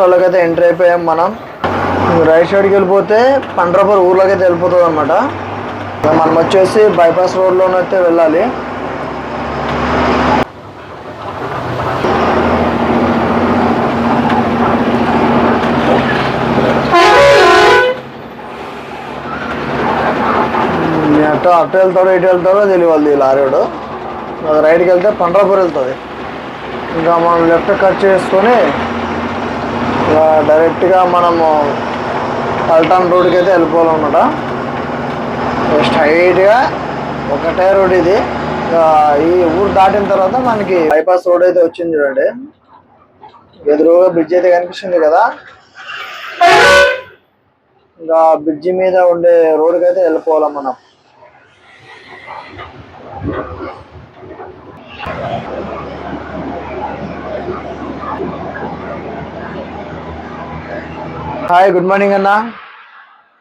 రాష్ట్రాల్లోకి అయితే ఎంటర్ అయిపోయాం మనం. రైట్ సైడ్కి వెళ్ళిపోతే పండ్రాపూర్ ఊర్లోకి అయితే వెళ్ళిపోతుంది అనమాట మనం వచ్చేసి బైపాస్ రోడ్లోనైతే వెళ్ళాలి. అటు అటు వెళ్తాడో ఇటు వెళ్తాడో తెలియదు లారీడు. రైట్కి వెళ్తే పండ్రాపూర్ వెళ్తుంది. ఇంకా మనం లెఫ్ట్ కట్ చేసుకొని డైరెక్ట్గా మనము పల్టాన్ రోడ్కి అయితే వెళ్ళిపోవాలన్నమాట స్ట్రైట్గా ఒకటే రోడ్ ఇది. ఈ ఊరు దాటిన తర్వాత మనకి బైపాస్ రోడ్ అయితే వచ్చింది చూడండి. ఎదురుగా బ్రిడ్జ్ అయితే కనిపిస్తుంది కదా. ఇంకా బ్రిడ్జి మీద ఉండే రోడ్కి అయితే వెళ్ళిపోవాలి మనం. హాయ్ గుడ్ మార్నింగ్ అన్న.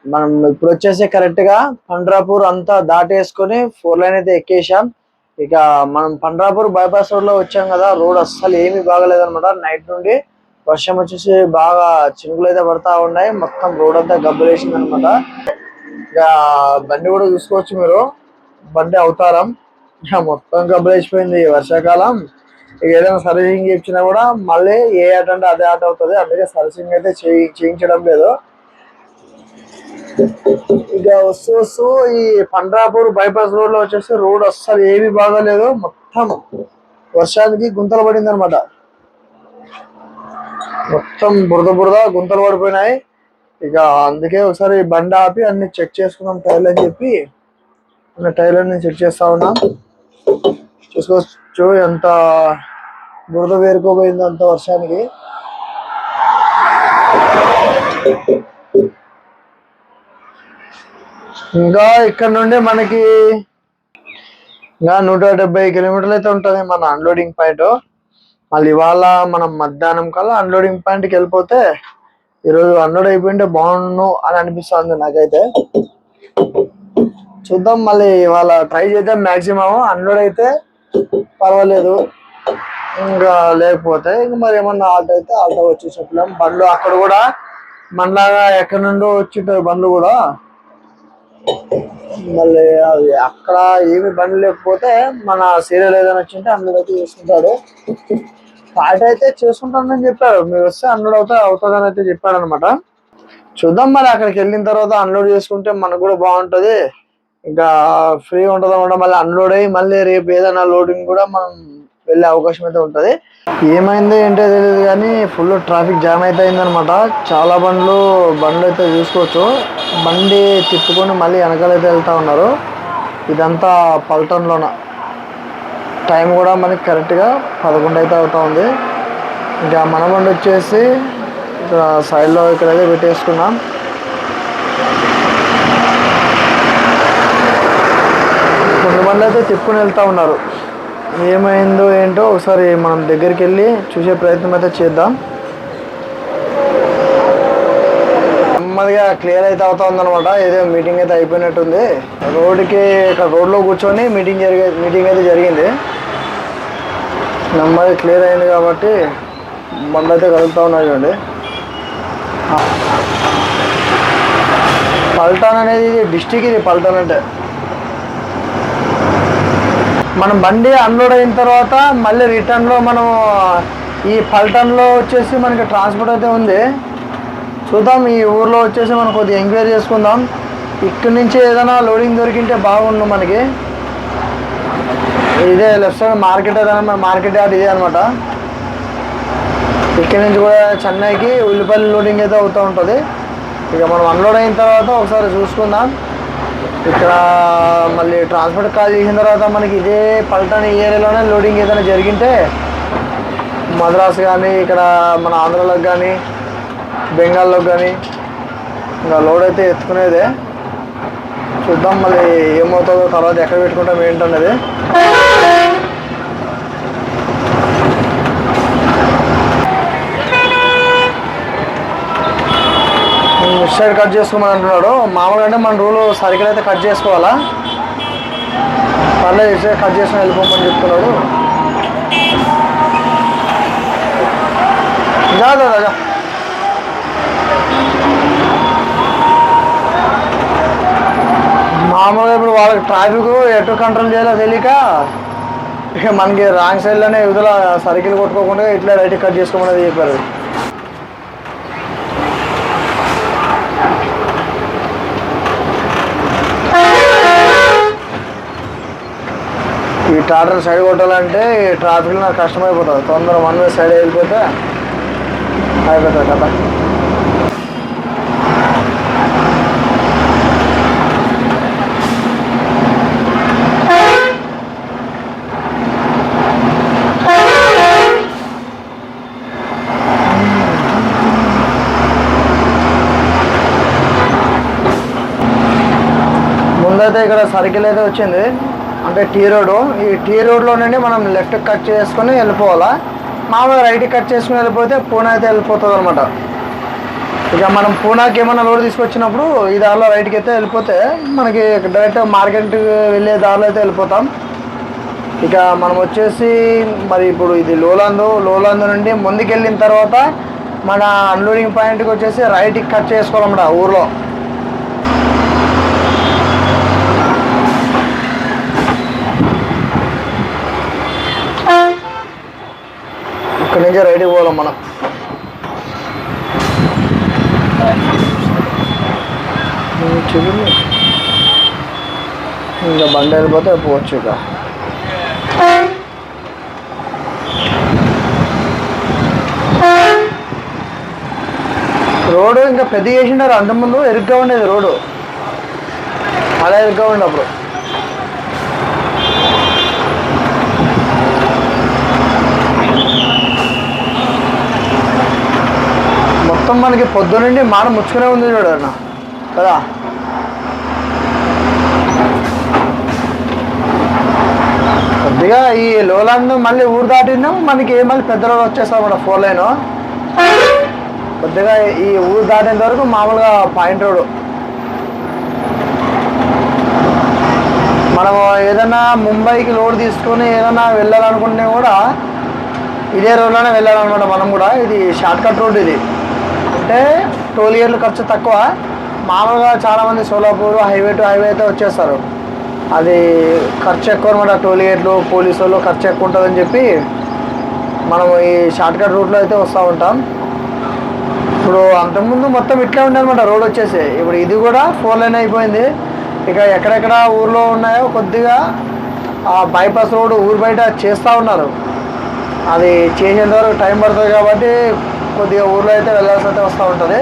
మనం ఇప్పుడు వచ్చేసి కరెక్ట్గా పండ్రాపూర్ అంతా దాటేసుకొని ఫోర్ లైన్ అయితే ఎక్కేసాం ఇక మనం పండ్రాపూర్ బైపాస్ రోడ్లో వచ్చాం కదా రోడ్ అస్సలు ఏమీ బాగలేదన్నమాట. నైట్ నుండి వర్షం వచ్చేసి బాగా చినుకులు అయితే పడతా ఉన్నాయి. మొత్తం రోడ్ అంతా గబ్బులేసింది అనమాట ఇక బండి కూడా చూసుకోవచ్చు మీరు. బండి అవుతారం. మొత్తం గబ్బులేసిపోయింది వర్షాకాలం. ఏదైనా సర్వీసింగ్ ఇచ్చినా కూడా మళ్ళీ ఏ ఆట అంటే అదే ఆట అవుతుంది. అందుకే సర్వీసింగ్ అయితే చేయి- చేయించడం లేదు. ఇక వస్తూ వస్తూ ఈ పండ్రాపూర్ బైపాస్ రోడ్లో వచ్చేసి రోడ్ అస్సలు ఏమీ బాగాలేదు. మొత్తం వర్షానికి గుంతలు పడింది అనమాట మొత్తం బురద బురద గుంతలు పడిపోయినాయి. ఇక అందుకే ఒకసారి బండి ఆపి అన్ని చెక్ చేసుకున్నాం టైర్లు అని చెప్పి టైర్లన్నీ చెక్ చేస్తా ఉన్నాం. చూసుకోవచ్చు ఎంత బురద వేరుకోబోయింది అంత వర్షానికి. ఇంకా ఇక్కడ నుండి మనకి ఇంకా నూట డెబ్బై కిలోమీటర్లు అయితే ఉంటుంది మన అన్లోడింగ్ పాయింట్ మళ్ళీ ఇవాళ మనం మధ్యాహ్నం కల్లా అన్లోడింగ్ పాయింట్కి వెళ్ళిపోతే ఈరోజు అన్లోడ్ అయిపోయింటే బాగుండు అని అనిపిస్తుంది నాకైతే. చూద్దాం మళ్ళీ ఇవాళ ట్రై చేద్దాం మాక్సిమం అన్లోడ్ అయితే పర్వాలేదు. ఇంకా లేకపోతే ఇంకా మరి ఏమన్నా ఆల్ట్ అయితే ఆల్ట్ వచ్చి చెప్పలేం. బండ్లు అక్కడ కూడా మనలాగా ఎక్కడి నుండో వచ్చింటారు బండ్లు కూడా. మళ్ళీ అది అక్కడ ఏమి బండ్లు లేకపోతే మన సీరియల్ ఏదైనా వచ్చింటే అన్లోడ్ అయితే చేసుకుంటాడు స్టార్ట్ అయితే చేసుకుంటానని చెప్పాడు మీరు వస్తే అన్లోడ్ అవుతా అవుతుందని అయితే చెప్పాడు అనమాట చూద్దాం మరి అక్కడికి వెళ్ళిన తర్వాత అన్లోడ్ చేసుకుంటే మనకు కూడా బాగుంటది. ఇంకా ఫ్రీ ఉంటుంది అనమాట మళ్ళీ అన్లోడ్ అయ్యి మళ్ళీ రేపు ఏదైనా లోడింగ్ కూడా మనం వెళ్ళే అవకాశం అయితే ఉంటుంది. ఏమైంది ఏంటో తెలియదు కానీ ఫుల్ ట్రాఫిక్ జామ్ అయితే అయిందనమాట చాలా బండ్లు బండ్లు అయితే చూసుకోవచ్చు. బండి తిప్పుకొని మళ్ళీ వెనకాలైతే వెళ్తా ఉన్నారు. ఇదంతా పల్టన్లోన టైం కూడా మనకి కరెక్ట్గా పదకొండు అయితే అవుతూ ఉంది. ఇంకా మన బండి వచ్చేసి ఇక్కడ సైడ్లో ఇక్కడైతే పెట్టేసుకున్నాం. కొన్ని బండ్లు అయితే తిప్పుకొని వెళ్తా ఉన్నారు. ఏమైందో ఏంటో ఒకసారి మనం దగ్గరికి వెళ్ళి చూసే ప్రయత్నం అయితే చేద్దాం. నెమ్మదిగా క్లియర్ అయితే అవుతా అనమాట ఏదో మీటింగ్ అయితే అయిపోయినట్టుంది. రోడ్డుకి ఇక్కడ రోడ్లో కూర్చొని మీటింగ్ జరిగే మీటింగ్ అయితే జరిగింది. నెమ్మది క్లియర్ అయింది కాబట్టి బండ్లు అయితే కదులుతూ ఉన్నాయి చూడండి. పల్టాన్ అనేది డిస్టిక్ ఇది పల్టాన్ అంటే. మనం బండి అన్లోడ్ అయిన తర్వాత మళ్ళీ రిటర్న్లో మనం ఈ పల్టన్లో వచ్చేసి మనకి ట్రాన్స్పోర్ట్ అయితే ఉంది. చూద్దాం ఈ ఊర్లో వచ్చేసి మనం కొద్దిగా ఎంక్వైరీ చేసుకుందాం. ఇక్కడి నుంచి ఏదైనా లోడింగ్ దొరికింటే బాగుండు మనకి. ఇదే లెఫ్ట్ సైడ్ మార్కెట్ ఏదైనా మన మార్కెట్ యార్డ్ ఇదే అనమాట ఇక్కడి నుంచి కూడా చెన్నైకి ఉల్లిపల్లి లోడింగ్ అయితే అవుతూ ఉంటుంది. ఇక మనం అన్లోడ్ అయిన తర్వాత ఒకసారి చూసుకుందాం. ఇక్కడ మళ్ళీ ట్రాన్స్పోర్ట్ కాల్ చేసిన తర్వాత మనకి ఇదే పల్టన్ ఈ ఏరియాలోనే లోడింగ్ ఏదైనా జరిగింటే మద్రాస్ కానీ ఇక్కడ మన ఆంధ్రాలోకి కానీ బెంగాల్లోకి కానీ ఇంకా లోడ్ అయితే ఎత్తుకునేదే. చూద్దాం మళ్ళీ ఏమవుతుందో తర్వాత ఎక్కడ పెట్టుకుంటాం ఏంటన్నది. లెఫ్ట్ సైడ్ కట్ చేసుకోమని అంటున్నాడు. మామూలుగా అంటే మన రూలు సరిగ్గా అయితే కట్ చేసుకోవాలా? పర్లేదు ఇటు కట్ చేసుకుని వెళ్ళిపోమని చెప్తున్నాడు. కాదు రాజా మామూలుగా ఇప్పుడు వాళ్ళకి ట్రాఫిక్ ఎటు కంట్రోల్ చేయాలో తెలియక ఇక మనకి రాంగ్ సైడ్లోనే ఇవతల సరికిలు కొట్టుకోకుండా ఇట్లా రైట్ కట్ చేసుకోమనేది చెప్పారు. ఈ ట్రాక్టర్ సైడ్ కొట్టాలంటే ఈ ట్రాఫిక్లో నాకు కష్టమైపోతుంది. తొందర వన్ వే సైడ్ వెళ్ళిపోతే అయిపోతుంది కదా. ముందైతే ఇక్కడ సర్కిల్ అయితే వచ్చింది. అంటే టీ రోడ్ ఈ టీ రోడ్లో నుండి మనం లెఫ్ట్ కట్ చేసుకుని వెళ్ళిపోవాలా? మామూలుగా రైట్ కట్ చేసుకుని వెళ్ళిపోతే పూణే అయితే వెళ్ళిపోతుంది అనమాట ఇక మనం పూనాకి ఏమైనా లోడ్ తీసుకొచ్చినప్పుడు ఈ దారిలో రైట్కి అయితే వెళ్ళిపోతే మనకి డైరెక్ట్ మార్కెట్కి వెళ్ళే దారిలో అయితే వెళ్ళిపోతాం. ఇక మనం వచ్చేసి మరి ఇప్పుడు ఇది లోలాందు లోలాందు నుండి ముందుకు వెళ్ళిన తర్వాత మన అన్లోడింగ్ పాయింట్కి వచ్చేసి రైట్కి కట్ చేసుకోవాలన్నమాట ఊర్లో. నుంచి రైట్కి పోవాలం మనం. ఇంకా బండి వెళ్ళిపోతే పోవచ్చు ఇక. రోడ్డు ఇంకా పెద్ద చేసిండారు అంతకుముందు ఎరుగ్గా ఉండేది రోడ్డు. అలా ఎరుగ్గా ఉండే అప్పుడు. మొత్తం మనకి పొద్దునండి మాన ముచ్చుకునే ఉంది చూడన్న కదా? కొద్దిగా ఈ లోలాండ్ మళ్ళీ ఊరు దాటినాం మనకి మళ్ళీ పెద్ద రోడ్ వచ్చేస్తాం మన ఫోర్ లైన్. కొద్దిగా ఈ ఊరు దాటేంత వరకు మామూలుగా పాయింట్ రోడ్. మనం ఏదైనా ముంబైకి లోడ్ తీసుకొని ఏదైనా వెళ్ళాలనుకుంటే కూడా ఇదే రోడ్లోనే వెళ్ళాలన్నమాట మనం కూడా. ఇది షార్ట్ కట్ రోడ్ ఇది. అంటే టోల్ గేట్లు ఖర్చు తక్కువ. మామూలుగా చాలామంది సోలాపూర్ హైవే టు హైవే అయితే వచ్చేస్తారు. అది ఖర్చు ఎక్కువ అనమాట టోల్ గేట్లు పోలీసు వాళ్ళు ఖర్చు ఎక్కువ ఉంటుందని చెప్పి మనం ఈ షార్ట్ కట్ రూట్లో అయితే వస్తూ ఉంటాం. ఇప్పుడు అంతకుముందు మొత్తం ఇట్లా ఉండే అనమాట రోడ్ వచ్చేసి. ఇప్పుడు ఇది కూడా ఫోర్ లైన్ అయిపోయింది. ఇక ఎక్కడెక్కడ ఊర్లో ఉన్నాయో కొద్దిగా ఆ బైపాస్ రోడ్ ఊరు బయట చేస్తూ ఉన్నారు. అది చేసేంత వరకు టైం పడుతుంది కాబట్టి కొద్దిగా ఊర్లో అయితే వెళ్ళాల్సి అయితే వస్తూ ఉంటుంది.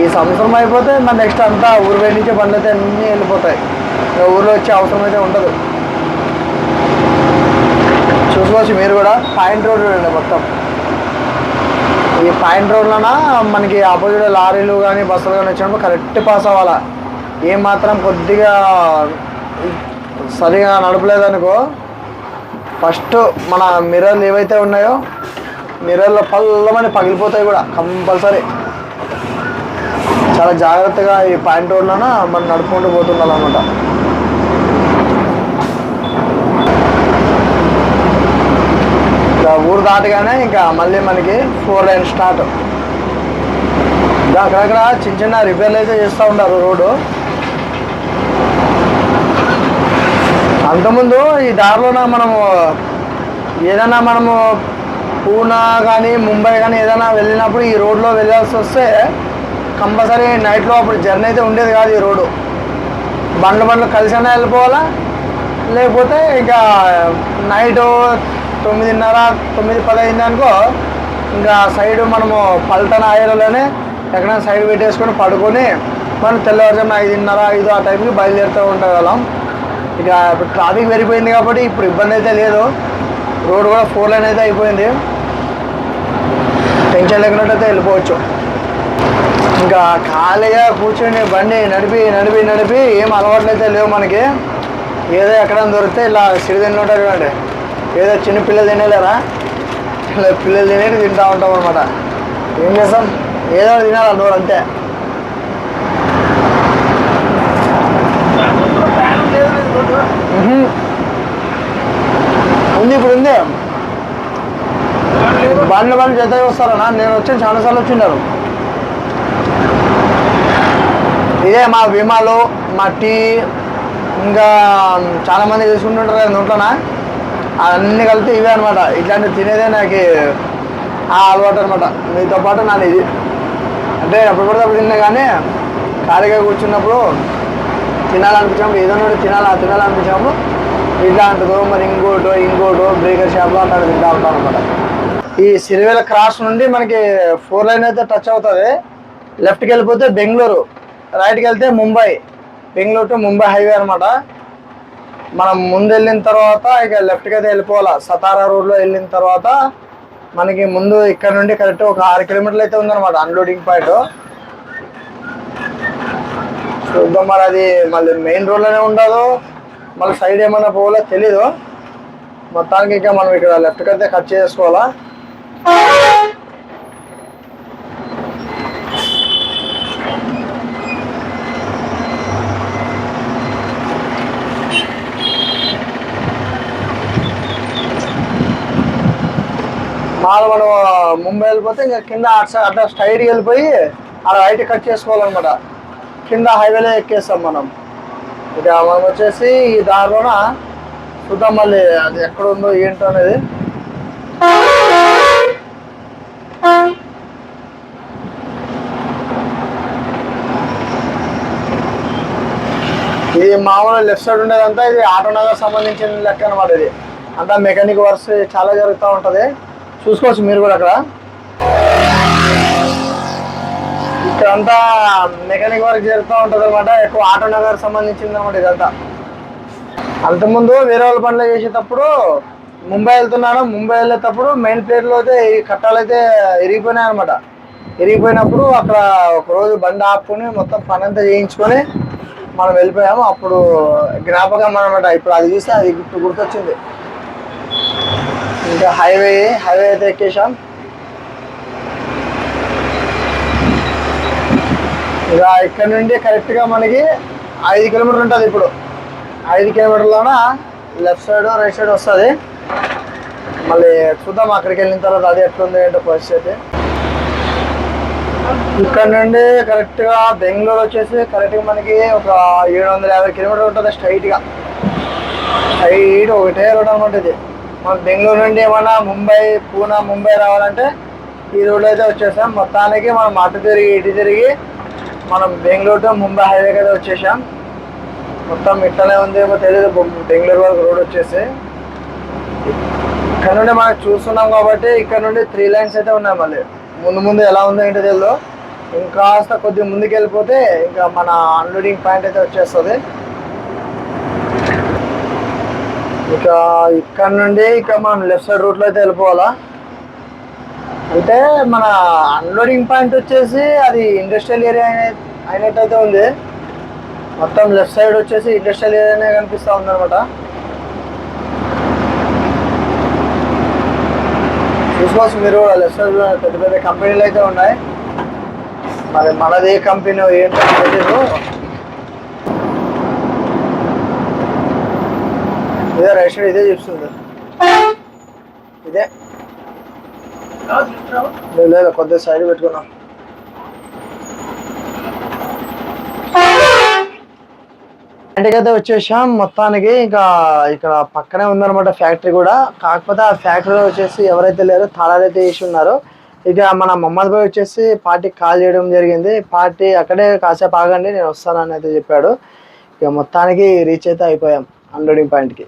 ఈ సంవత్సరం అయిపోతే మన నెక్స్ట్ అంతా ఊరు బయట నుంచే బండ్లు అయితే అన్నీ వెళ్ళిపోతాయి. ఇక ఊర్లో వచ్చే అవసరం అయితే ఉండదు. చూసుకోవచ్చు మీరు కూడా. పాయింట్ రోడ్ చూడండి మొత్తం. ఈ పాయింట్ రోడ్లోన మనకి ఆపోజిట్ లారీలు కానీ బస్సులు కానీ వచ్చినప్పుడు కరెక్ట్ పాస్ అవ్వాలా. ఏమాత్రం కొద్దిగా సరిగా నడపలేదనుకో ఫస్ట్ మన మిర్రర్లు ఏవైతే ఉన్నాయో మిర్రర్లో పల్లమని పగిలిపోతాయి కూడా కంపల్సరీ. చాలా జాగ్రత్తగా ఈ పాయింట్ రోడ్లోన మనం నడుపుకుంటూ పోతుండాలన్నమాట. ఇంకా ఊరు దాటగానే ఇంకా మళ్ళీ మనకి ఫోర్ లైన్ స్టార్ట్. అక్కడక్కడ చిన్న చిన్న రిపేర్లు అయితే చేస్తూ ఉంటారు రోడ్డు. అంతకుముందు ఈ దారిలోన మనము ఏదైనా మనము పూనా కానీ ముంబై కానీ ఏదైనా వెళ్ళినప్పుడు ఈ రోడ్లో వెళ్ళాల్సి వస్తే కంపల్సరీ నైట్లో అప్పుడు జర్నీ అయితే ఉండేది కాదు ఈ రోడ్డు. బండ్లు బండ్లు కలిసైనా వెళ్ళిపోవాలా? లేకపోతే ఇంకా నైట్ తొమ్మిదిన్నర తొమ్మిది పది అయింది అనుకో ఇంకా సైడ్ మనము పల్టన ఆయిల్లోనే ఎక్కడైనా సైడ్ పెట్టేసుకొని పడుకొని మనం తెల్లవారుజామున ఐదున్నర ఐదు ఆ టైంకి బయలుదేరుతూ ఉండగలం ఇక ఇప్పుడు ట్రాఫిక్ పెరిగిపోయింది కాబట్టి ఇప్పుడు ఇబ్బంది అయితే లేదు. రోడ్ కూడా ఫోర్ లైన్ అయితే అయిపోయింది. టెన్షన్ లేకున్నట్టు అయితే వెళ్ళిపోవచ్చు. ఇంకా ఖాళీగా కూర్చొని బండి నడిపి నడిపి నడిపి ఏం అలవాట్లు అయితే లేవు మనకి. ఏదో ఎక్కడ దొరికితే ఇలా సిరి తింటుంటారు చూడండి ఏదో చిన్న పిల్లలు తినేలేరా? ఇలా పిల్లలు తినేది తింటూ ఉంటాం అనమాట ఏం చేస్తాం? ఏదో తినాలి నోరు అంతే. మ్హూ. ఉంది ఇప్పుడు ఉంది. బండ్లు బండ్లు జత వస్తారన్నా నేను వచ్చి చాలాసార్లు వచ్చిండారు ఇదే మా విమాలు మా టీ ఇంకా చాలా మంది చూసుకుంటుంటారు కదా నోట్లోన? అన్నీ కలిపి ఇవే అనమాట ఇట్లాంటివి తినేదే నాకు ఆ అలవాటు అనమాట మీతో పాటు నాది ఇది. అంటే ఎప్పుడు పడితే అప్పుడు తిన్నా కానీ ఖాళీగా కూర్చున్నప్పుడు తినాలనిపించినప్పుడు ఏదో తినాలా తినాలి తినాలనిపించినప్పుడు ఇట్లాంటిదో మరి ఇంకోటో ఇంకోటో బ్రేకర్ షాప్లో అక్కడ తింటా ఉంటాం అనమాట ఈ సిరివేల క్రాస్ నుండి మనకి ఫోర్ లైన్ అయితే టచ్ అవుతుంది. లెఫ్ట్కి వెళ్ళిపోతే బెంగళూరు రైట్కి వెళ్తే ముంబై బెంగళూరు టు ముంబై హైవే అనమాట మనం ముందు వెళ్ళిన తర్వాత ఇక లెఫ్ట్కి అయితే వెళ్ళిపోవాలా. సతారా రోడ్లో వెళ్ళిన తర్వాత మనకి ముందు ఇక్కడ నుండి కరెక్ట్ ఒక ఆరు కిలోమీటర్లు అయితే ఉందన్నమాట అన్లోడింగ్ పాయింట్ చూద్దాం మరి అది మళ్ళీ మెయిన్ రోడ్లోనే ఉండదు మళ్ళీ సైడ్ ఏమైనా పోవాలో తెలీదు. మొత్తానికి ఇంకా మనం ఇక్కడ లెఫ్ట్కి అయితే కట్ చేసుకోవాలా? మాది మనం ముంబై వెళ్ళిపోతే ఇంకా కింద అటు అట్లా స్ట్రైట్కి వెళ్ళిపోయి అలా రైట్ కట్ చేసుకోవాలన్నమాట. కింద హైవేలో ఎక్కేస్తాం మనం. ఇక మనం వచ్చేసి ఈ దారిలోన చూద్దాం మళ్ళీ అది ఎక్కడ ఉందో ఏంటో అనేది. ఇది మామూలు లెఫ్ట్ సైడ్ ఉండేదంతా ఇది ఆటో నగర్ సంబంధించిన లెక్క అనమాట ఇది. అంతా మెకానిక్ వర్క్స్ చాలా జరుగుతూ ఉంటది. చూసుకోవచ్చు మీరు కూడా అక్కడ. ఇక్కడంతా మెకానిక్ వర్క్ జరుగుతూ ఉంటుంది అనమాట ఎక్కువ ఆటో నగర్ సంబంధించింది అనమాట ఇదంతా అంతకుముందు వేరే వాళ్ళ పనులు చేసేటప్పుడు ముంబై వెళ్తున్నాను ముంబై వెళ్ళేటప్పుడు మెయిన్ ప్లేట్లో అయితే ఈ కట్టాలు అయితే ఇరిగిపోయినాయి అనమాట ఇరిగిపోయినప్పుడు అక్కడ ఒకరోజు బండి ఆపుకొని మొత్తం పని అంతా చేయించుకొని మనం వెళ్ళిపోయాము. అప్పుడు జ్ఞాపకం అనమాట ఇప్పుడు అది చూస్తే అది గుర్తు గుర్తొచ్చింది. ఇంకా హైవే హైవే అయితే ఎక్కేసాం ఇక ఇక్కడ నుండి కరెక్ట్గా మనకి ఐదు కిలోమీటర్లు ఉంటుంది ఇప్పుడు. ఐదు కిలోమీటర్లోన లెఫ్ట్ సైడ్ రైట్ సైడ్ వస్తుంది. మళ్ళీ చూద్దాం అక్కడికి వెళ్ళిన తర్వాత అది ఎట్లుంది ఏంటో పరిస్థితి. ఇక్కడ నుండి కరెక్ట్గా బెంగళూరు వచ్చేసి కరెక్ట్గా మనకి ఒక ఏడు వందల యాభై కిలోమీటర్లు ఉంటుంది స్ట్రైట్గా. స్ట్రైట్ ఒకటే రోడ్ అనమాట ఇది. మనం బెంగళూరు నుండి ఏమన్నా ముంబై పూనా ముంబై రావాలంటే ఈ రోడ్లో అయితే వచ్చేసాం. మొత్తానికి మనం అటు తిరిగి ఇటు తిరిగి మనం బెంగళూరు టు ముంబై హైవే కదా వచ్చేసాం. మొత్తం ఇట్లనే ఉందేమో తెలియదు బెంగళూరు వరకు రోడ్ వచ్చేసి. ఇక్కడ నుండి మనం చూస్తున్నాం కాబట్టి ఇక్కడ నుండి త్రీ లైన్స్ అయితే ఉన్నాయి మళ్ళీ. ముందు ముందు ఎలా ఉందో ఏంటో తెలియదు ఇంకాస్త కొద్దిగా ముందుకు వెళ్ళిపోతే ఇంకా మన అన్లోడింగ్ పాయింట్ అయితే వచ్చేస్తుంది. ఇక ఇక్కడ నుండి ఇక మనం లెఫ్ట్ సైడ్ రూట్లో అయితే వెళ్ళిపోవాలా? అంటే మన అన్లోడింగ్ పాయింట్ వచ్చేసి అది ఇండస్ట్రియల్ ఏరియా అయినట్టయితే ఉంది. మొత్తం లెఫ్ట్ సైడ్ వచ్చేసి ఇండస్ట్రియల్ ఏరియానే కనిపిస్తూ ఉంది అనమాట చూసుకోవచ్చు మీరు కూడా లెఫ్ట్ సైడ్ పెద్ద పెద్ద కంపెనీలు అయితే ఉన్నాయి. మరి మనది ఏ కంపెనీ ఏంటో తెలీదు ఇదే. రైట్ సైడ్ ఇదే చూస్తుంది. ఇదే. లేదు లేదు కొద్దిగా సైడ్ పెట్టుకున్నాం. అయితే వచ్చేసాం. మొత్తానికి ఇంకా ఇక్కడ పక్కనే ఉందన్నమాట ఫ్యాక్టరీ కూడా. కాకపోతే ఆ ఫ్యాక్టరీలో వచ్చేసి ఎవరైతే లేరో తాళాలు అయితే వేసి ఉన్నారు. ఇక మన మహమ్మద్ భాయ్ వచ్చేసి పార్టీకి కాల్ చేయడం జరిగింది. పార్టీ అక్కడే కాసేపు ఆగండి నేను వస్తానని అయితే చెప్పాడు. ఇక మొత్తానికి రీచ్ అయితే అయిపోయాం. అన్లోడింగ్ పాయింట్కి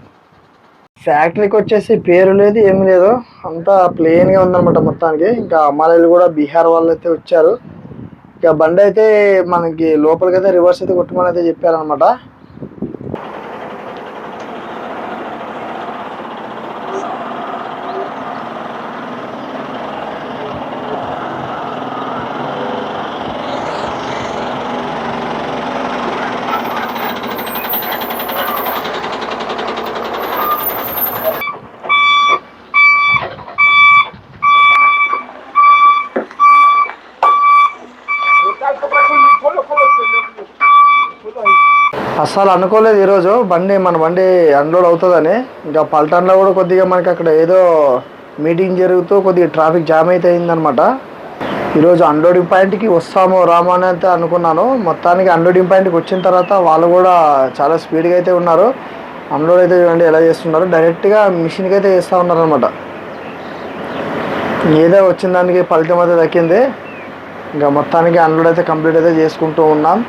ఫ్యాక్టరీకి వచ్చేసి పేరు లేదు ఏమీ లేదు. అంతా ప్లెయిన్గా ఉందన్నమాట మొత్తానికి. ఇంకా అమ్మాయిలు కూడా బీహార్ వాళ్ళు అయితే వచ్చారు. ఇక బండి అయితే మనకి లోపలికి అయితే రివర్స్ అయితే కొట్టమని అయితే చెప్పారనమాట అసలు అనుకోలేదు ఈరోజు బండి మన బండి అన్లోడ్ అవుతుందని. ఇంకా పల్టన్లో కూడా కొద్దిగా మనకి అక్కడ ఏదో మీటింగ్ జరుగుతూ కొద్దిగా ట్రాఫిక్ జామ్ అయితే అయిందనమాట ఈరోజు అన్లోడింగ్ పాయింట్కి వస్తాము రామో అని అయితే అనుకున్నాను. మొత్తానికి అన్లోడింగ్ పాయింట్కి వచ్చిన తర్వాత వాళ్ళు కూడా చాలా స్పీడ్గా అయితే ఉన్నారు. అన్లోడ్ అయితే చూడండి ఎలా చేస్తున్నారు. డైరెక్ట్గా మిషన్కి అయితే చేస్తూ ఉన్నారనమాట ఏదో వచ్చిన దానికి ఫలితం అయితే దక్కింది. ఇంకా మొత్తానికి అన్లోడ్ అయితే కంప్లీట్ అయితే చేసుకుంటూ ఉన్నాం.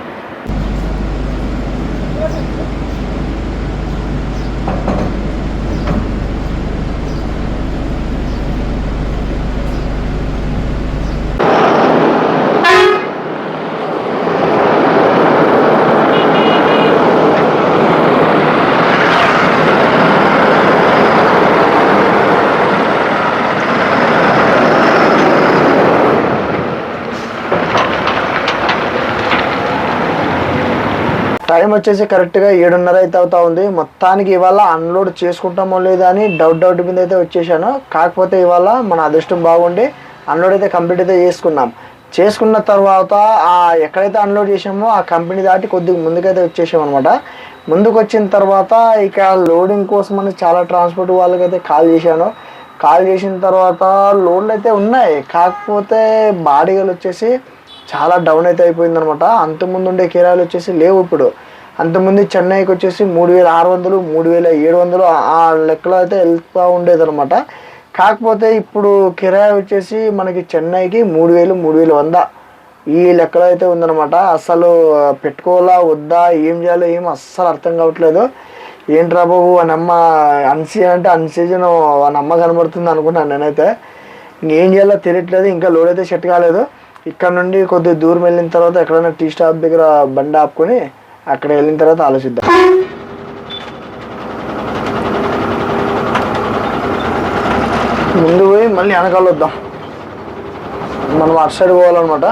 టైం వచ్చేసి కరెక్ట్గా ఏడున్నర అయితే అవుతా ఉంది. మొత్తానికి ఇవాళ అన్లోడ్ చేసుకుంటామో లేదా అని డౌట్ డౌట్ మీద అయితే వచ్చేసాను. కాకపోతే ఇవాళ మన అదృష్టం బాగుండి అన్లోడ్ అయితే కంప్లీట్ అయితే చేసుకున్నాం. చేసుకున్న తర్వాత ఆ ఎక్కడైతే అన్లోడ్ చేసామో ఆ కంపెనీ దాటి కొద్దిగా ముందుకైతే వచ్చేసాం అనమాట ముందుకు వచ్చిన తర్వాత ఇక లోడింగ్ కోసం అని చాలా ట్రాన్స్పోర్ట్ వాళ్ళకైతే కాల్ చేశాను. కాల్ చేసిన తర్వాత లోన్లు అయితే ఉన్నాయి. కాకపోతే బాడీగలు వచ్చేసి చాలా డౌన్ అయితే అయిపోయిందనమాట అంతకుముందు ఉండే కిరాయిలు వచ్చేసి లేవు ఇప్పుడు. అంతకుముందు చెన్నైకి వచ్చేసి మూడు వేల ఆరు వందలు మూడు వేల ఏడు వందలు ఆ- లెక్కలో అయితే వెళ్తూ ఉండేది అనమాట కాకపోతే ఇప్పుడు కిరాయి వచ్చేసి మనకి చెన్నైకి మూడు వేలు మూడు వేలు వంద ఈ లెక్కలో అయితే ఉందన్నమాట. అసలు పెట్టుకోవాలా వద్దా ఏం చేయాలో ఏం అస్సలు అర్థం కావట్లేదు. ఏంట్రా బాబు అని అమ్మ అన్సీజన్ అంటే అన్సీజన్ అని నమ్మ కనబడుతుంది అనుకున్నాను నేనైతే. ఇంకేం చేయాలో తెలియట్లేదు ఇంకా లోడ్ అయితే సెట్ కాలేదు. ఇక్కడ నుండి కొద్ది దూరం వెళ్ళిన తర్వాత ఎక్కడైనా టీ స్టాప్ దగ్గర బండి ఆపుకొని అక్కడ వెళ్ళిన తర్వాత ఆలోచిద్దాం. ముందు పోయి మళ్ళీ వెనకాల వద్దాం. మనం అటు సైడ్ పోవాలన్నమాట.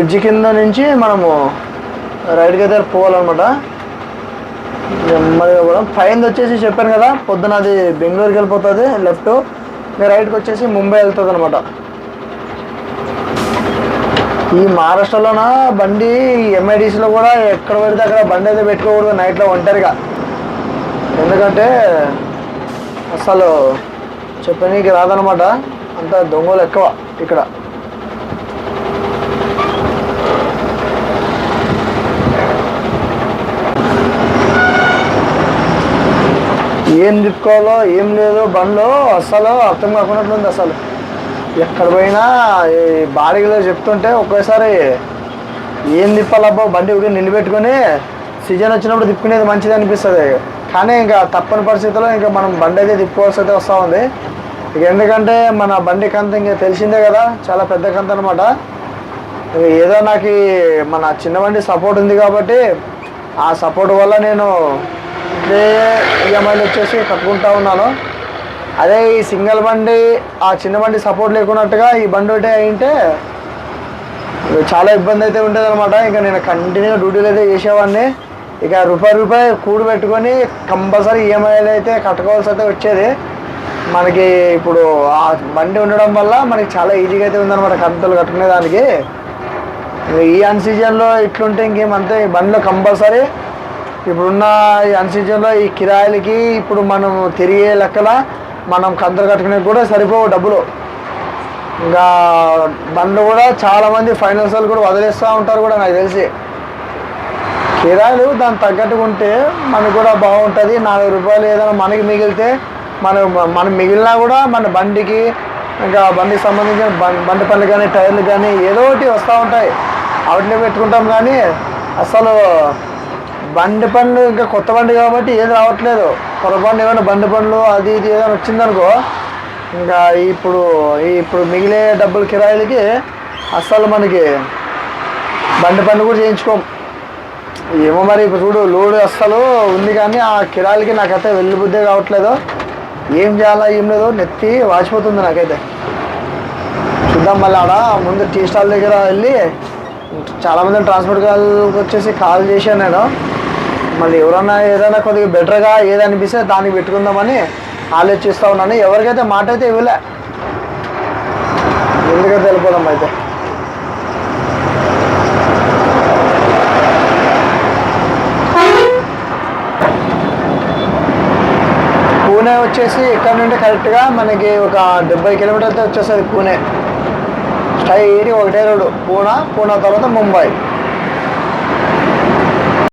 బ్రిడ్జి కింద నుంచి మనము రైట్కి అయితే పోవాలన్నమాట. నెమ్మదిగా పోవడం పైన వచ్చేసి చెప్పాను కదా పొద్దున అది బెంగళూరుకి వెళ్ళిపోతుంది లెఫ్ట్ రైట్కి వచ్చేసి ముంబై వెళ్తుంది అనమాట ఈ మహారాష్ట్రలోన? బండి ఎంఐడిసిలో కూడా ఎక్కడ పడితే అక్కడ బండి అయితే పెట్టుకోకూడదు నైట్లో ఒంటరిగా. ఎందుకంటే అసలు చెప్పనీకి రాదనమాట అంత దొంగలు ఎక్కువ ఇక్కడ. ఏం తిప్పుకోవాలో ఏం లేదో బండ్లో అస్సలు అర్థం కాకున్నట్లుంది అసలు ఎక్కడ పోయినా ఈ బాడిగలో చెప్తుంటే ఒక్కోసారి ఏం తిప్పాలబ్బా బండి ఊరికి నిలబెట్టుకొని సీజన్ వచ్చినప్పుడు తిప్పుకునేది మంచిది అనిపిస్తుంది. కానీ ఇంకా తప్పని పరిస్థితుల్లో ఇంకా మనం బండి అయితే తిప్పుకోవాల్సి అయితే వస్తూ ఉంది. ఇక ఎందుకంటే మన బండి కంత ఇంకా తెలిసిందే కదా చాలా పెద్ద కంత అనమాట ఏదో నాకు మన చిన్న బండి సపోర్ట్ ఉంది కాబట్టి ఆ సపోర్ట్ వల్ల నేను అదే ఈఎంఐలు వచ్చేసి కట్టుకుంటా ఉన్నాను. అదే ఈ సింగిల్ బండి ఆ చిన్న బండి సపోర్ట్ లేకున్నట్టుగా ఈ బండి ఒకటే అయింటే చాలా ఇబ్బంది అయితే ఉంటుంది అనమాట ఇంకా నేను కంటిన్యూ డ్యూటీలు అయితే చేసేవాడిని. ఇక రూపాయి రూపాయి కూడు పెట్టుకొని కంపల్సరీ ఈఎంఐలు అయితే కట్టుకోవాల్సి అయితే వచ్చేది. మనకి ఇప్పుడు ఆ బండి ఉండడం వల్ల మనకి చాలా ఈజీగా అయితే ఉందన్నమాట కంతులు కట్టుకునే దానికి. ఈ అన్ సీజన్లో ఇట్లుంటే ఇంకేమంతే ఈ బండిలో కంపల్సరీ ఇప్పుడున్న ఈ అన్ సీజన్లో ఈ కిరాయిలకి ఇప్పుడు మనం తిరిగే లెక్కల మనం కంతులు కట్టుకునే కూడా సరిపోవు డబ్బులు. ఇంకా బండ్లు కూడా చాలామంది ఫైనాన్స్ వాళ్ళు కూడా వదిలేస్తూ ఉంటారు కూడా నాకు తెలిసి. కిరాయిలు దానికి తగ్గట్టుగా ఉంటే మనకు కూడా బాగుంటుంది. నాలుగు రూపాయలు ఏదైనా మనకి మిగిలితే మనం మనం మిగిలినా కూడా మన బండికి ఇంకా బండికి సంబంధించిన బండి పనులు కానీ టైర్లు కానీ ఏదో ఒకటి వస్తూ ఉంటాయి. వాటిని పెట్టుకుంటాం కానీ అసలు బండి పండు ఇంకా కొత్త బండి కాబట్టి ఏది రావట్లేదు. పొరపాటు ఏమైనా బండి పండ్లు అది ఇది ఏదైనా వచ్చిందనుకో ఇంకా ఇప్పుడు ఇప్పుడు మిగిలే డబ్బులు కిరాయిలకి అస్సలు మనకి బండి పనులు కూడా చేయించుకోం. ఏమో మరి ఇప్పుడు చూడు లోడ్ అస్సలు ఉంది కానీ ఆ కిరాయిలకి నాకైతే వెళ్ళిబుద్దే కావట్లేదు. ఏం చేయాలా ఏం లేదు నెత్తి వాచిపోతుంది నాకైతే. చూద్దాం మళ్ళీ ఆడ ముందు టీ స్టాల్ దగ్గర వెళ్ళి చాలామంది ట్రాన్స్పోర్ట్ కాల్ వచ్చేసి కాల్ చేశాను నేను. మళ్ళీ ఎవరన్నా ఏదైనా కొద్దిగా బెటర్గా ఏదనిపిస్తే దానికి పెట్టుకుందామని ఆలోచిస్తూ ఉన్నాను. ఎవరికైతే మాట అయితే ఇవ్వలే. ఎందుకో వెళ్ళిపోదాం అయితే. పూణే వచ్చేసి ఇక్కడ నుండి కరెక్ట్గా మనకి ఒక డెబ్బై కిలోమీటర్లతో వచ్చేస్తుంది పూణే. స్ట్రైట్ ఒకటే రోడ్డు. పూనా పూనా తర్వాత ముంబై.